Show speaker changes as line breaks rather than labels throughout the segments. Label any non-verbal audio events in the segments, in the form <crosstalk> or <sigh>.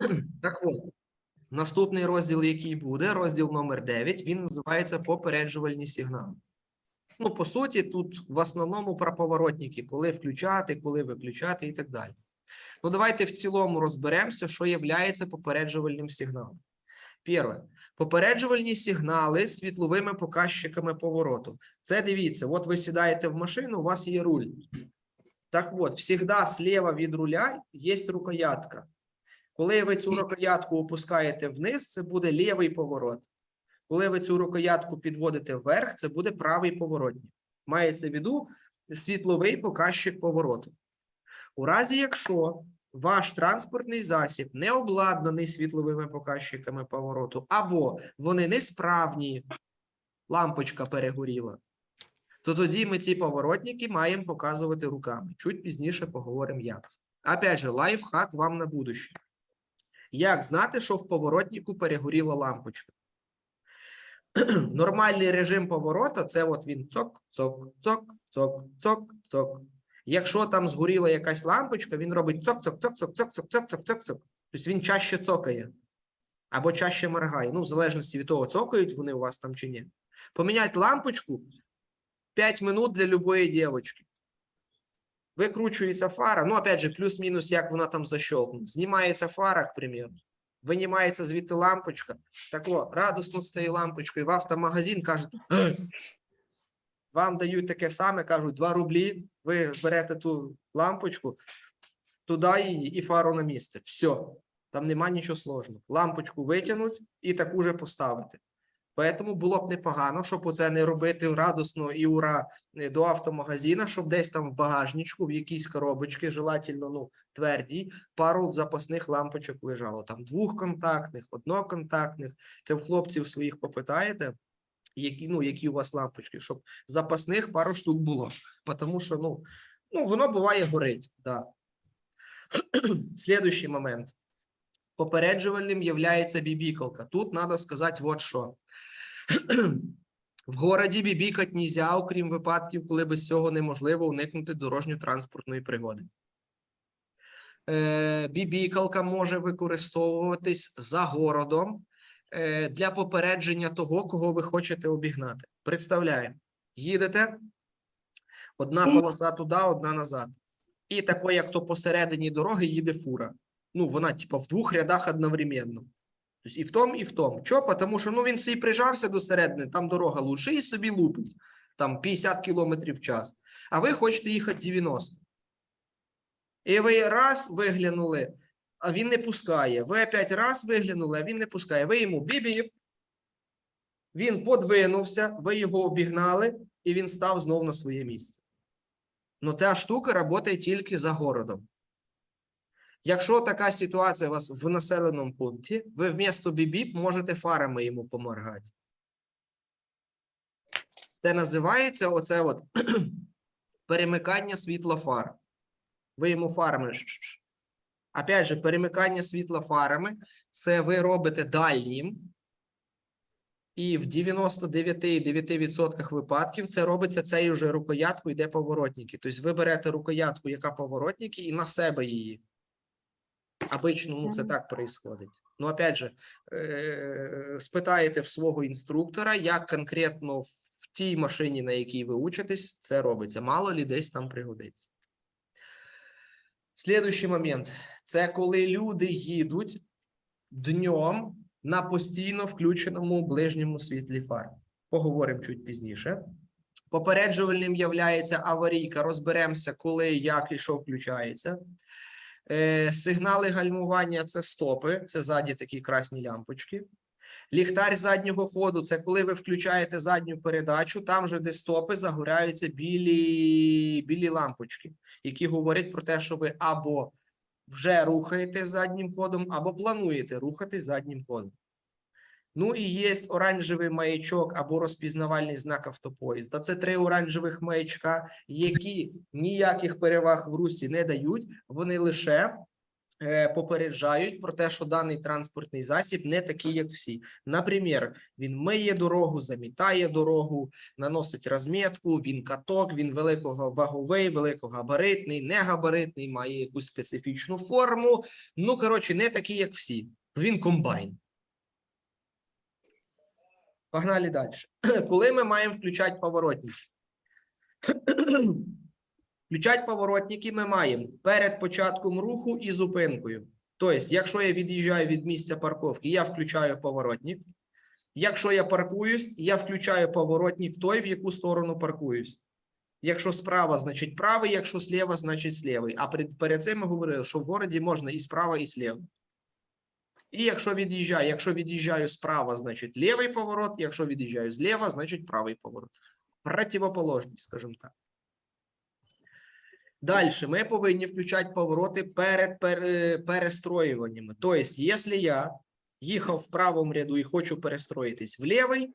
<clears throat> Так от, наступний розділ, який буде, розділ номер 9, він називається попереджувальні сигнали. Ну, по суті, тут в основному про поворотники, коли включати, коли виключати і так далі. Ну, давайте в цілому розберемося, що є попереджувальним сигналом. Перше. Попереджувальні сигнали світловими показчиками повороту. Це дивіться, от ви сідаєте в машину, у вас є руль. Так от, всегда слева від руля є рукоятка. Коли ви цю рукоятку опускаєте вниз, це буде лівий поворот. Коли ви цю рукоятку підводите вверх, це буде правий поворотник. Мається в виду світловий показчик повороту. У разі, якщо ваш транспортний засіб не обладнаний світловими показчиками повороту, або вони несправні, лампочка перегоріла, то тоді ми ці поворотники маємо показувати руками. Чуть пізніше поговоримо, як це. Опять же, лайфхак вам на будущее. Як знати, що в поворотнику перегоріла лампочка? Нормальний режим поворота це от він цок, цок, цок, цок, цок, цок. Якщо там згоріла якась лампочка, він робить цок, цок, цок, цок, цок, цок, цок, цок, цок. Тобто він чаще цокає або чаще моргає. Ну, в залежності від того, цокають вони у вас там чи ні. Поміняти лампочку 5 минут для любої дівчинки. Викручується фара. Ну, опять же, плюс-мінус, як вона там защелкнута. Знімається фара, к примеру. Винімається звідти лампочка. Так о, радосно цією лампочкою в автомагазин кажете, «Е!» вам дають таке саме, кажуть, 2 рублі, ви берете ту лампочку, туди її і фару на місце. Все, там нема нічого сложного. Лампочку витягнуть і таку же поставити. Поэтому було б непогано, щоб оце не робити радосно і ура е, до автомагазина, щоб десь там в багажничку, в якійсь коробочці, желательно ну, твердій, пару запасних лампочок лежало. Там двохконтактних, одноконтактних. Це в хлопців своїх попитаєте, які, ну, які у вас лампочки, щоб запасних пару штук було. Тому що ну, ну, воно буває горить. Да. <clears throat> Слідуючий момент. Попереджувальним являється бібікалка. Тут треба сказати, от що. В городі бібікать нельзя, окрім випадків, коли без цього неможливо уникнути дорожньо-транспортної пригоди. Е, Бібікалка може використовуватись за городом е, для попередження того, кого ви хочете обігнати. Представляємо, їдете, одна полоса туди, одна назад. І тако, як то посередині дороги їде фура. Ну, вона, типа, в двох рядах одновременно. Тобто і в тому, і в тому. Чого? Тому що ну, він собі прижався до середини, там дорога лучше, і собі лупить там 50 км в час. А ви хочете їхати 90. І ви раз виглянули, а він не пускає. Ви опять раз виглянули, а він не пускає. Ви йому бібі. Він подвинувся, ви його обігнали, і він став знов на своє місце. Ну, ця штука працює тільки за городом. Якщо така ситуація у вас в населеному пункті, ви вмісто бібіп можете фарами йому поморгати. Це називається оце от <clears throat> перемикання світла фар. Ви йому фарами. Опять же, перемикання світла фарами це ви робите дальнім. І в 99,9% випадків це робиться цією вже рукояткою, йде поворотники. Тобто ви берете рукоятку, яка поворотники, і на себе її. Обично, ну, це так происходить. Ну, опять же, е, спитаєте в свого інструктора, як конкретно в тій машині, на якій ви учитесь, це робиться. Мало лі десь там пригодиться. Слідуючий момент це коли люди їдуть днем на постійно включеному ближньому світлі фар. Поговоримо чуть пізніше. Попереджувальним являється аварійка. Розберемося, коли, як і що включається. Е, сигнали гальмування це стопи, це ззаді такі красні лямпочки. Ліхтар заднього ходу це коли ви включаєте задню передачу, там же, де стопи, загоряються білі, білі лампочки, які говорять про те, що ви або вже рухаєте заднім ходом, або плануєте рухатись заднім ходом. Ну і є оранжевий маячок або розпізнавальний знак автопоїзда. Це три оранжевих маячка, які ніяких переваг в русі не дають. Вони лише е, попереджають про те, що даний транспортний засіб не такий, як всі. Наприклад, він миє дорогу, замітає дорогу, наносить розмітку, він каток, він великого ваговий, великогабаритний, негабаритний, має якусь специфічну форму. Ну, коротше, не такий, як всі. Він комбайн. Погнали далі. <clears throat> Коли ми маємо включати поворотники? <clears throat> Включати поворотники ми маємо перед початком руху і зупинкою. Тобто, якщо я від'їжджаю від місця парковки, я включаю поворотник. Якщо я паркуюсь, я включаю поворотник той, в яку сторону паркуюсь. Якщо справа, значить правий, якщо сліва, значить слівий. А перед, перед цим ми говорили, що в городі можна і справа, і сліва. І якщо від'їжджаю, якщо від'їжджаю справа, значить лівий поворот, якщо від'їжджаю зліва, значить правий поворот. Противоположність, скажімо так. Далі ми повинні включати повороти перед пере- перестроюваннями. Тобто, якщо я їхав в правому ряду і хочу перестроїтись в лівий,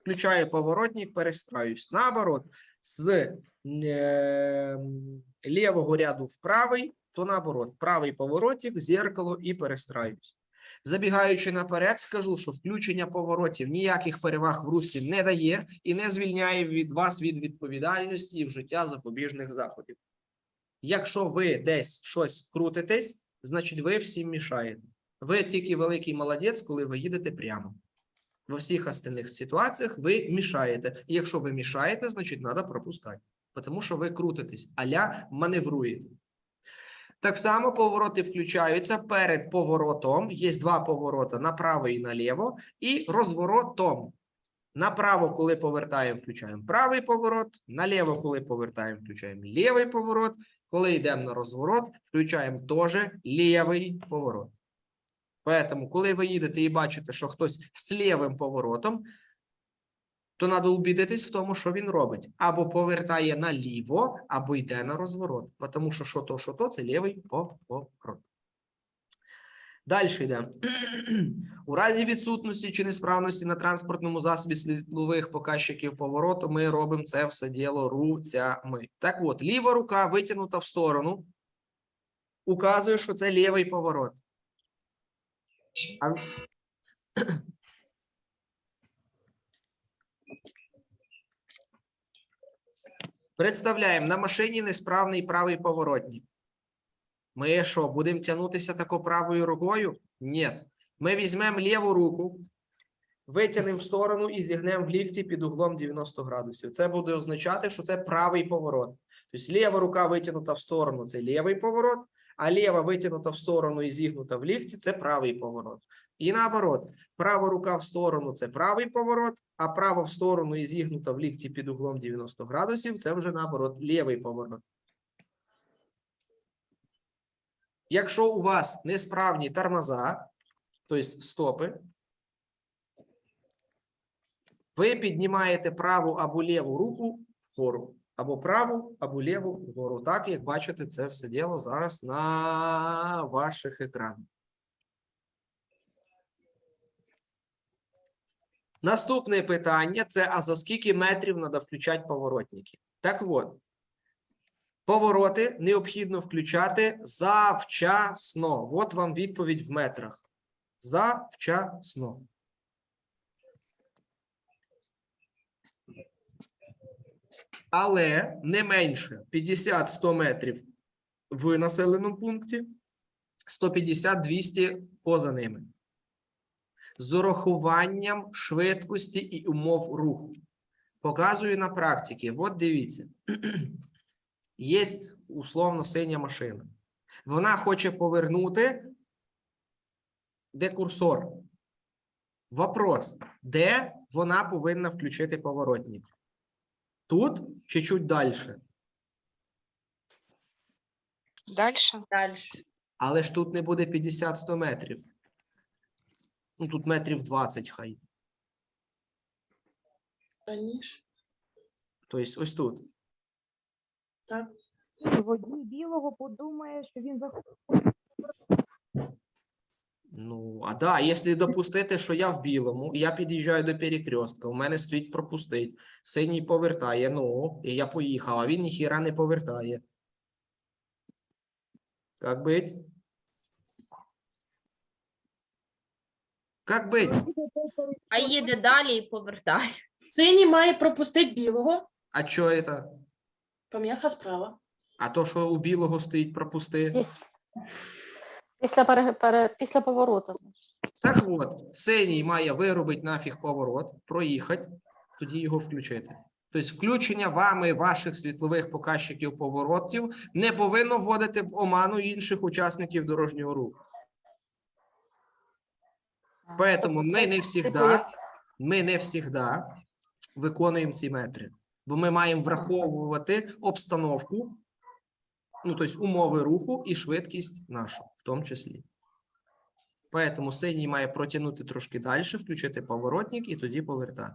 включаю поворотник, перестраюсь. Наоборот, з е, лівого ряду в правий, то наоборот, правий поворотик, зеркало і перестраюсь. Забігаючи наперед, скажу, що включення поворотів ніяких переваг в русі не дає і не звільняє від вас від відповідальності і вжиття запобіжних заходів. Якщо ви десь щось крутитесь, значить ви всім мішаєте. Ви тільки великий молодець, коли ви їдете прямо. Во всіх остальних ситуаціях ви мішаєте. І якщо ви мішаєте, значить треба пропускати. Тому що ви крутитесь, аля маневруєте. Так само повороти включаються перед поворотом. Є два повороти направо і наліво, і розворотом. Направо, коли повертаємо, включаємо правий поворот, наліво, коли повертаємо, включаємо лівий поворот. Коли йдемо на розворот, включаємо теж лівий поворот. Поэтому, коли ви їдете і бачите, що хтось з лівим поворотом, то треба убідитись в тому, що він робить. Або повертає наліво, або йде на розворот. Тому що що то, що то, це лівий поворот. Далі йдемо. У разі відсутності чи несправності на транспортному засобі світлових показчиків повороту, ми робимо це все діло руцями. Так от, ліва рука витягнута в сторону, указує, що це лівий поворот. Представляємо, на машині несправний правий поворотник. Ми що, будемо тягнутися тако правою рукою? Ні. Ми візьмемо ліву руку, витягнемо в сторону і зігнемо в лікті під углом 90 градусів. Це буде означати, що це правий поворот. Тобто ліва рука витягнута в сторону це лівий поворот, а ліва витягнута в сторону і зігнута в лікті це правий поворот. І наоборот, права рука в сторону це правий поворот, а права в сторону і зігнута в лікті під углом 90 градусів це вже наоборот лівий поворот. Якщо у вас несправні тормоза, тобто стопи, ви піднімаєте праву або ліву руку вгору, або праву, або ліву вгору. Так, як бачите, це все діло зараз на ваших екранах. Наступне питання це: а за скільки метрів треба включати поворотники? Так от, повороти необхідно включати завчасно. От вам відповідь в метрах. Завчасно. Але не менше 50-100 метрів в населеному пункті, 150-200 поза ними. З урахуванням швидкості і умов руху. Показую на практиці. От дивіться. <clears throat> Є условно синя машина. Вона хоче повернути де курсор. Вопрос: де вона повинна включити поворотник? Тут чи чуть далі?
Дальше.
Дальше.
Але ж тут не буде 50-100 метрів. Ну, тут метрів 20 хай.
Раніше.
Тобто ось тут.
Так.
Водій білого подумає, що він за
Ну, а да, якщо допустити, що я в білому, і я під'їжджаю до перекрестка, у мене стоїть пропустить, синій повертає, ну, і я поїхав, а він ніхіра не повертає. Як бить? Як бить?
А їде далі і повертає.
Синій має пропустити білого.
А що це?
Пом'яха справа.
А то, що у білого стоїть, пропусти.
Після, після, пере, пере, після повороту. значить.
Так от, синій має виробити нафіг поворот, проїхати, тоді його включити. Тобто, включення вами ваших світлових показчиків поворотів не повинно вводити в оману інших учасників дорожнього руху. Поэтому
Тобто
ми не всегда, ми не всегда виконуємо ці метри, бо ми маємо враховувати обстановку, ну тобто умови руху і швидкість нашу, в тому числі. Поэтому синій має протягнути трошки далі, включити поворотник і тоді повертати.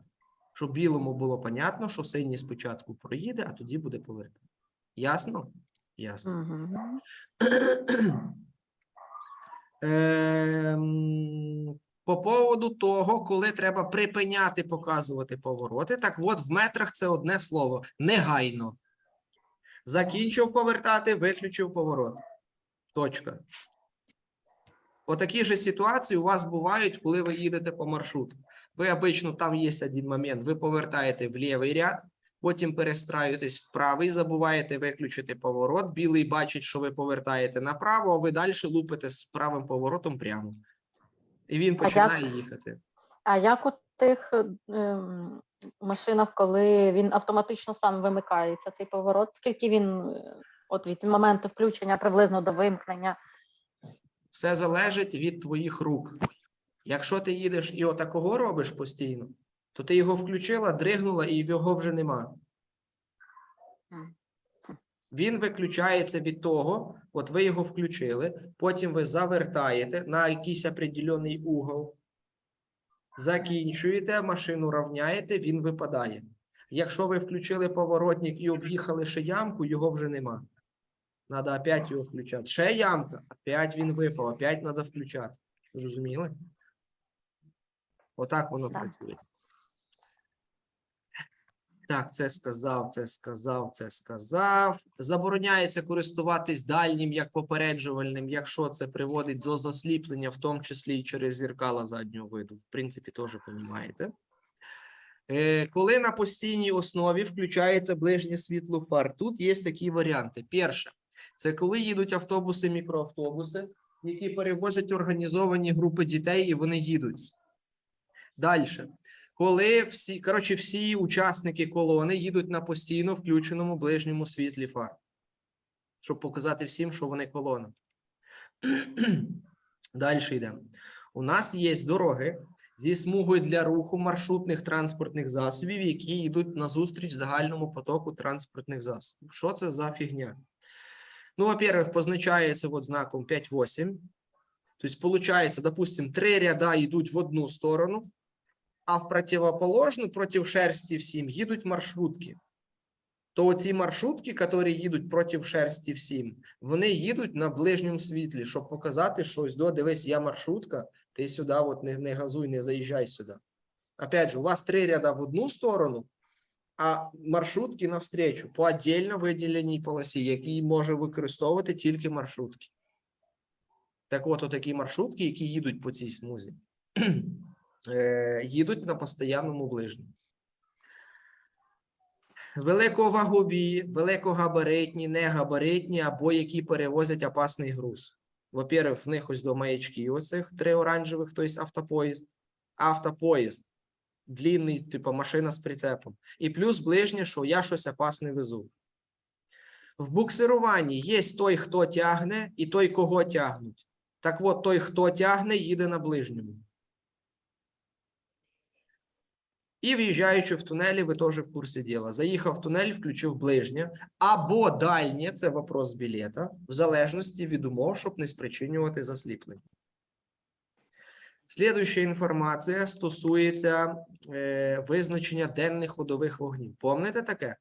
Щоб білому було понятно, що синій спочатку проїде, а тоді буде повертати. Ясно? Ясно.
Мгм.
По поводу того, коли треба припиняти показувати повороти, так от в метрах це одне слово негайно. Закінчив повертати, виключив поворот. Точка. Отакі ж ситуації у вас бувають, коли ви їдете по маршруту. Ви обично там є один момент, ви повертаєте в лівий ряд, потім перестраюєтесь в правий, забуваєте виключити поворот. Білий бачить, що ви повертаєте направо, а ви далі лупите з правим поворотом прямо. І він починає а як- їхати.
А як у тих ем, машинах, коли він автоматично сам вимикається, цей поворот, скільки він е, от від моменту включення приблизно до вимкнення?
Все залежить від твоїх рук. Якщо ти їдеш і отакого робиш постійно, то ти його включила, дригнула, і його вже нема. Він виключається від того, от ви його включили, потім ви завертаєте на якийсь определений угол, закінчуєте, машину рівняєте, він випадає. Якщо ви включили поворотник і об'їхали ще ямку, його вже нема. Надо опять його включати. Ще ямка, опять він випав, опять треба включати. Зрозуміли? Отак воно
Так.
працює. Так, це сказав, це сказав, це сказав. Забороняється користуватись дальнім як попереджувальним, якщо це приводить до засліплення, в тому числі і через зеркала заднього виду. В принципі, теж розумієте. Е, коли на постійній основі включається ближнє світло фар, тут є такі варіанти. Перше, це коли їдуть автобуси, мікроавтобуси, які перевозять організовані групи дітей, і вони їдуть. Далі. Коли всі, коротше, всі учасники колони їдуть на постійно включеному ближньому світлі фар, щоб показати всім, що вони колона. <clears throat> Далі йдемо. У нас є дороги зі смугою для руху маршрутних транспортних засобів, які йдуть назустріч загальному потоку транспортних засобів. Що це за фігня? Ну, во-первых, позначається от знаком 5-8. Тобто, получается, допустим, три ряда йдуть в одну сторону, а в противоположну проти шерсті всім їдуть маршрутки. То ці маршрутки, які їдуть проти шерсті всім, вони їдуть на ближньому світлі, щоб показати, що ось до дивись, я маршрутка, ти сюди от не, не газуй, не заїжджай сюди. Опять же, у вас три ряда в одну сторону, а маршрутки навстречу по отдельно виділеній полосі, які може використовувати тільки маршрутки. Так от, такі маршрутки, які їдуть по цій смузі, їдуть на постоянному ближньому. Великовагові, великогабаритні, негабаритні або які перевозять опасний груз. Во-первых, в них ось до маячки оцих три оранжевих, тобто автопоїзд. Автопоїзд. Длінний, типу машина з прицепом. І плюс ближнє, що я щось опасне везу. В буксируванні є той, хто тягне, і той, кого тягнуть. Так от, той, хто тягне, їде на ближньому. І в'їжджаючи в тунелі, ви теж в курсі діла. Заїхав в тунель, включив ближнє або дальнє це вопрос білета, в залежності від умов, щоб не спричинювати засліплення. Слідуюча інформація стосується е, визначення денних ходових вогнів. Помните таке?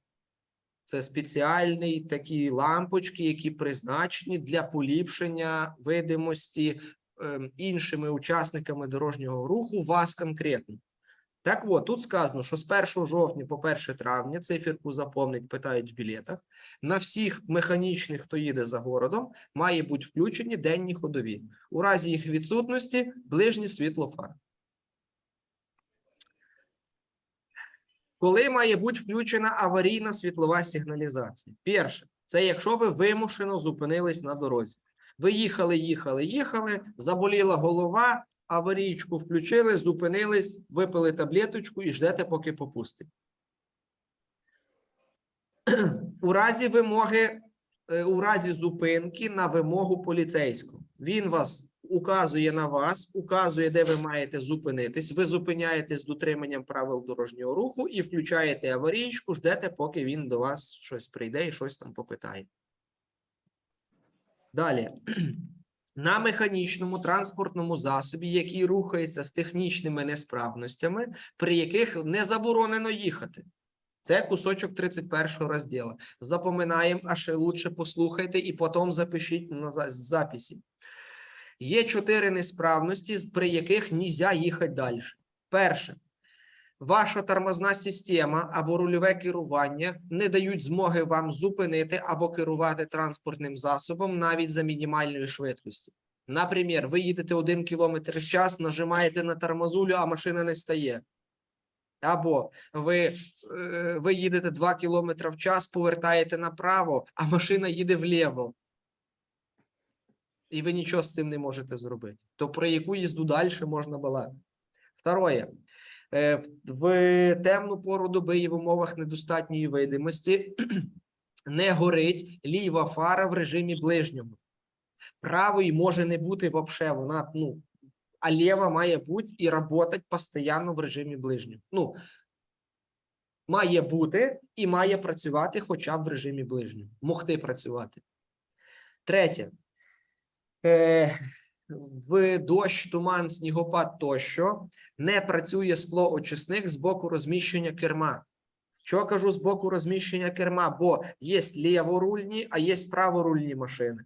Це спеціальні такі лампочки, які призначені для поліпшення видимості е, іншими учасниками дорожнього руху вас конкретно. Так от, тут сказано, що з 1 жовтня по 1 травня циферку заповнить, питають в білетах. На всіх механічних, хто їде за городом, має бути включені денні ходові. У разі їх відсутності ближні світлофар. Коли має бути включена аварійна світлова сигналізація? Перше, це якщо ви вимушено зупинились на дорозі. Ви їхали, їхали, їхали, заболіла голова, аварійку включили, зупинились, випили таблеточку і ждете, поки попустить. У разі вимоги, е, у разі зупинки на вимогу поліцейського. Він вас указує на вас, указує, де ви маєте зупинитись. Ви зупиняєтесь з дотриманням правил дорожнього руху і включаєте аварійку, ждете, поки він до вас щось прийде і щось там попитає. Далі. На механічному транспортному засобі, який рухається з технічними несправностями, при яких не заборонено їхати. Це кусочок 31 розділу. Запоминаємо, а ще лучше послухайте і потім запишіть на записі. Є чотири несправності, при яких нельзя їхати далі. Перше. Ваша тормозна система або рульове керування не дають змоги вам зупинити або керувати транспортним засобом навіть за мінімальної швидкості. Наприклад, ви їдете 1 км в час, нажимаєте на тормозулю, а машина не стає. Або ви, е, ви їдете 2 км в час, повертаєте направо, а машина їде вліво. І ви нічого з цим не можете зробити. То про яку їзду далі можна балакати? Второе. Е, в- темну пору доби і в умовах недостатньої видимості <clears throat> не горить ліва фара в режимі ближньому. Правої може не бути вообще, вона, ну, а ліва має бути і працювати постійно в режимі ближнього. Ну, має бути і має працювати хоча б в режимі ближнього. Могти працювати. Третє. Е, в дощ, туман, снігопад тощо не працює склоочисник з боку розміщення керма. Що кажу з боку розміщення керма? Бо є ліворульні, а є праворульні машини.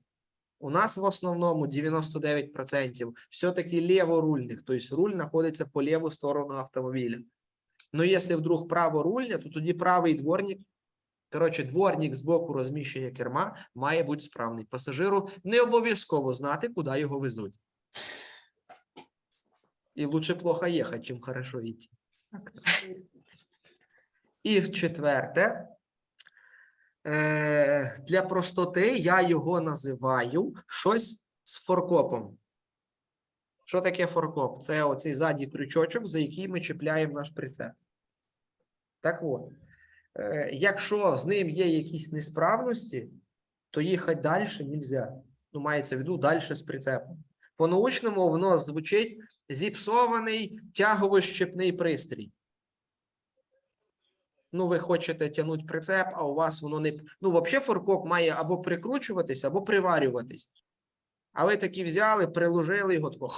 У нас в основному 99% все-таки ліворульних, тобто руль знаходиться по ліву сторону автомобіля. Ну, якщо вдруг праворульня, то тоді правий дворник, коротше, дворник з боку розміщення керма має бути справний. Пасажиру не обов'язково знати, куди його везуть. І лучше плохо їхати, чим хорошо йти. І четверте, е, для простоти я його називаю щось з форкопом. Що таке форкоп? Це оцей задній крючочок, за який ми чіпляємо наш прицеп. Так от, якщо з ним є якісь несправності, то їхати далі не можна. Ну, мається в виду далі з прицепом. По-научному воно звучить зіпсований тягово-щепний пристрій. Ну, ви хочете тягнути прицеп, а у вас воно не. Ну, взагалі, форкоп має або прикручуватись, або приварюватись. А ви такі взяли, приложили його тако,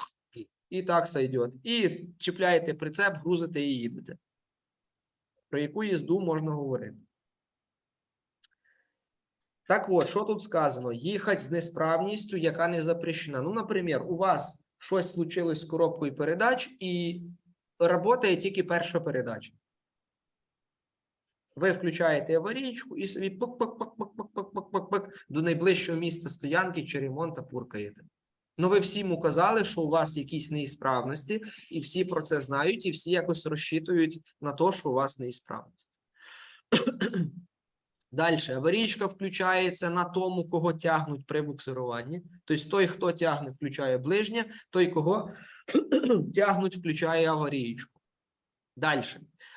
і так сойдет. І чіпляєте прицеп, грузите і їдете. Про яку їзду можна говорити? Так от, що тут сказано? Їхати з несправністю, яка не запрещена. Ну, наприклад, у вас щось случилось з коробкою передач, і працює тільки перша передача. Ви включаєте аварійку і собі пик-пик-пик-пик-пик-пик-пик до найближчого місця стоянки чи ремонту пуркаєте. Ну, ви всім указали, що у вас якісь неісправності, і всі про це знають, і всі якось розчитують на те, що у вас неісправності. <clears throat> Далі, аварійка включається на тому, кого тягнуть при буксируванні. Тобто той, хто тягне, включає ближнє, той, кого <clears throat> тягнуть, включає аварійку. Далі.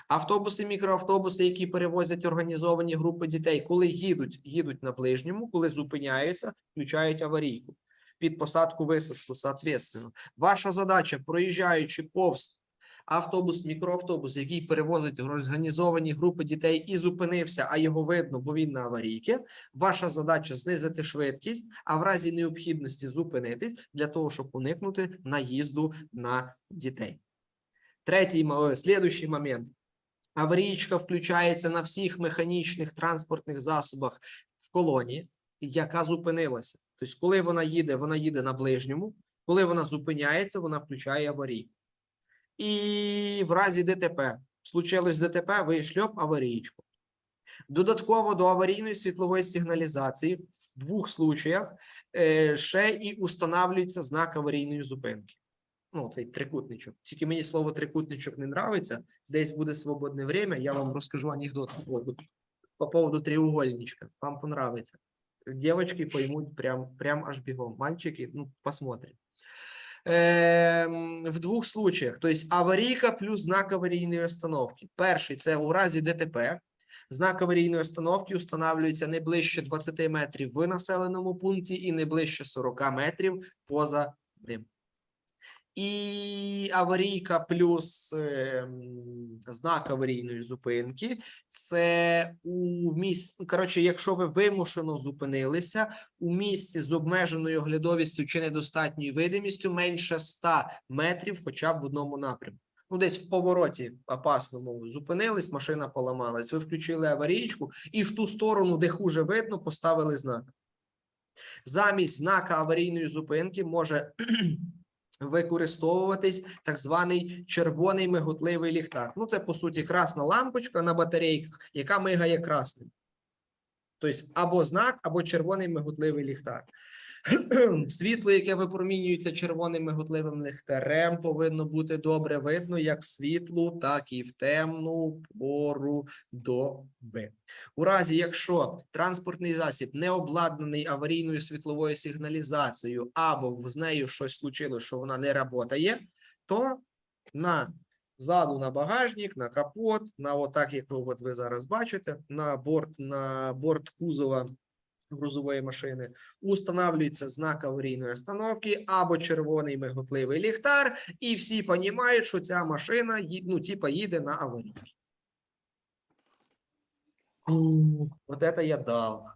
Автобуси, мікроавтобуси, які перевозять організовані групи дітей, коли їдуть, їдуть на ближньому, коли зупиняються, включають аварійку. Під посадку висадку, соответственно. Ваша задача, проїжджаючи повз автобус, мікроавтобус, який перевозить організовані групи дітей і зупинився, а його видно, бо він на аварійці. Ваша задача знизити швидкість, а в разі необхідності зупинитись для того, щоб уникнути наїзду на дітей. Третій, мо- слідуючий момент. Аварійка включається на всіх механічних транспортних засобах в колоні, яка зупинилася. Тобто, коли вона їде, вона їде на ближньому, коли вона зупиняється, вона включає аварійку. І в разі ДТП случилось ДТП, ви шльоп аварійку. Додатково до аварійної світлової сигналізації в двох случаях е, ще і устанавлюється знак аварійної зупинки. Ну, цей трикутничок. Тільки мені слово трикутничок не нравиться. Десь буде свободне время, я вам розкажу анекдот по поводу, по поводу треугольничка. Вам понравится. Девочки поймут прям, прям аж бегом. Мальчики, ну, посмотрим. Ем, в двох случаях, то есть аварійка плюс знак аварійної остановки. Перший це у разі ДТП. Знак аварійної остановки встановлюється не ближче 20 метрів в населеному пункті і не ближче 40 метрів поза ним. І аварійка плюс ем, знак аварійної зупинки. Це у місці, коротше, якщо ви вимушено зупинилися у місці з обмеженою оглядовістю чи недостатньою видимістю менше 100 метрів, хоча б в одному напрямку. Ну, десь в повороті опасному зупинились, машина поламалась. Ви включили аварійку і в ту сторону, де хуже видно, поставили знак. Замість знака аварійної зупинки може використовуватись так званий червоний миготливий ліхтар. Ну, це по суті красна лампочка на батарейках, яка мигає красним. Тобто або знак, або червоний миготливий ліхтар. <clears throat> Світло, яке випромінюється червоним миготливим ліхтарем, повинно бути добре видно як в світлу, так і в темну пору доби. У разі, якщо транспортний засіб не обладнаний аварійною світловою сигналізацією, або з нею щось случилось, що вона не працює, то на ззаду на багажник, на капот, на отак, як ви зараз бачите, на борт, на борт кузова грузової машини устанавливається знак аварійної остановки або червоний миготливий ліхтар, і всі розуміють, що ця машина ну, типа, їде на аварію. Вот это я дал.